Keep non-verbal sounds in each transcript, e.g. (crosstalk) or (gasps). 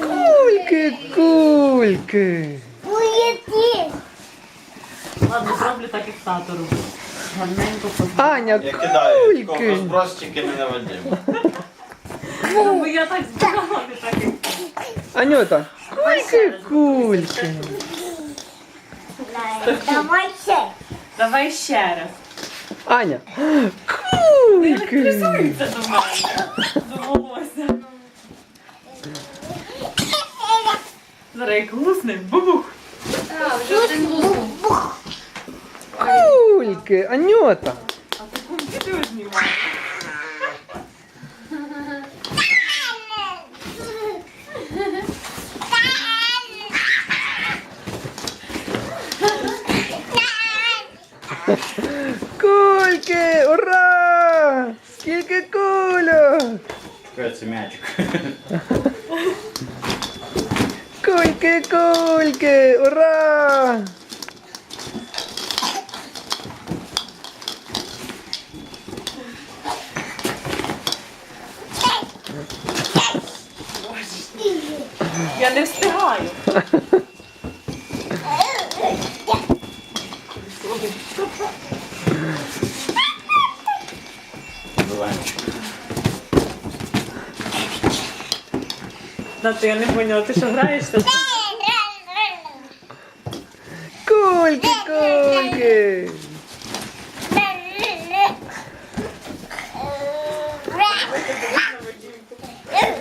Кульки, кульки. Уйди. Ладно, зроблю так, як тато робить. Гарненько поставлю. Аня, Я кидаю. кульки. Компас просто тільки не на воді. Ну, бо я так збирала, не так як. Анюта, кульки, кульки. Давай ще. Давай ще раз. Аня, (gasps) Не кульки. електризується до мене. Зараз як гусне, бубух. Кульки, Анюта. А ти кум відео знімає. Кульки, ура! Скільки кульок! Какой це м'ячик. (laughs) Кульки, кульки, ура! Я не встигаю. Дуванчик. Нато, я не поняла, ти що граєшся? Кульки, кульки!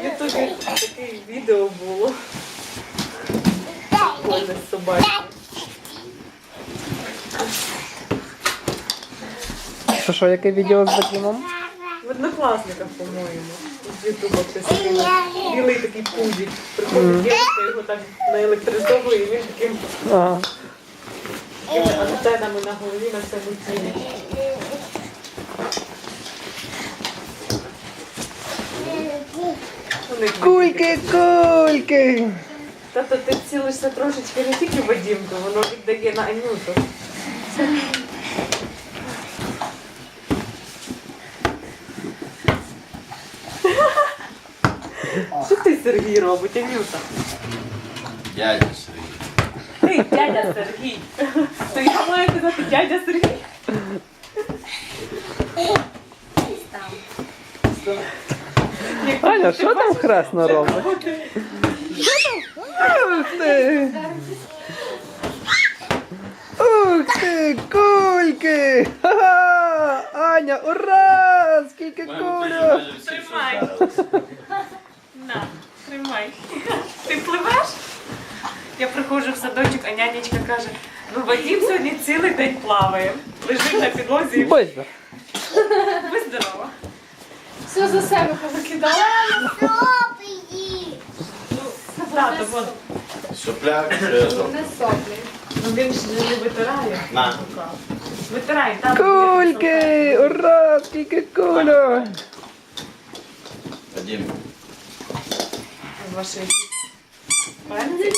Ютубі таке відео було. Прикольне з собакою. Що, що, яке відео з Вадимом? В однокласниках, по-моєму. З Ютуба присутні. Білий такий пузик. Приходить дівчинка, його так наелектризовує, і він таким Ага. антенами на голові на всьому тілі. Вони Кульки, кульки! Тато, ти цілишся трошечки не тільки в Вадімку, воно віддає на Анюту. Що ти, Сергій, робить, Анюта? Дядя Сергій. Ти, дядя Сергій. То я маю казати дядя Сергій. Аня, що там красно робить? Ух ти! Ух ти, кульки! Ха-ха! Аня, ура! Скільки кульок! Тримай. На, тримай. Ти пливеш? Я приходжу в садочок, а нянечка каже, ну Вадим сьогодні цілий день плаває. Лежить на підлозі і ви здорова. Все за себе повикидала. Тато, вон. Сопляк, що я зроблю? Не соплі. Ну він ж не витирає. На. Витирай, тато. Кульки! Ура! Скільки кульок! Вадим. Ваші перці,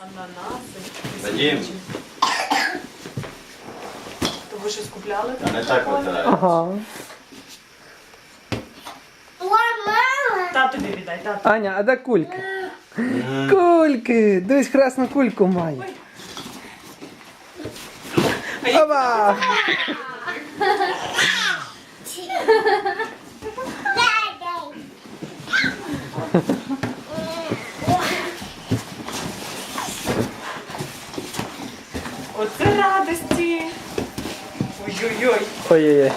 ананаси. Вадим. То ви щось купляли? А не так витираю. Ага. Тату тобі віддай, тато. Аня, а де кульки? Кульки! Дивись, красну кульку має. Оба! Оце радості. Ой-ой-ой. Ой-ой-ой.